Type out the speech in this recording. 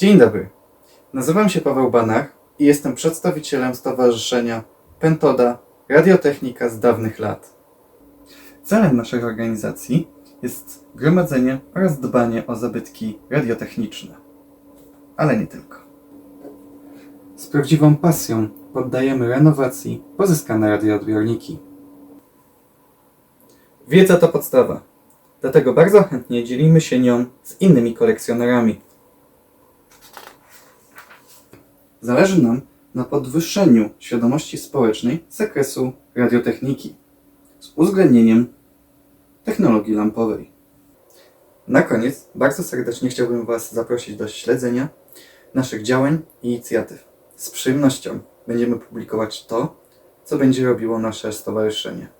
Dzień dobry. Nazywam się Paweł Banach i jestem przedstawicielem Stowarzyszenia Pentoda Radiotechnika z dawnych lat. Celem naszej organizacji jest gromadzenie oraz dbanie o zabytki radiotechniczne. Ale nie tylko. Z prawdziwą pasją poddajemy renowacji pozyskane radioodbiorniki. Wiedza to podstawa, dlatego bardzo chętnie dzielimy się nią z innymi kolekcjonerami. Zależy nam na podwyższeniu świadomości społecznej z zakresu radiotechniki z uwzględnieniem technologii lampowej. Na koniec bardzo serdecznie chciałbym Was zaprosić do śledzenia naszych działań i inicjatyw. Z przyjemnością będziemy publikować to, co będzie robiło nasze stowarzyszenie.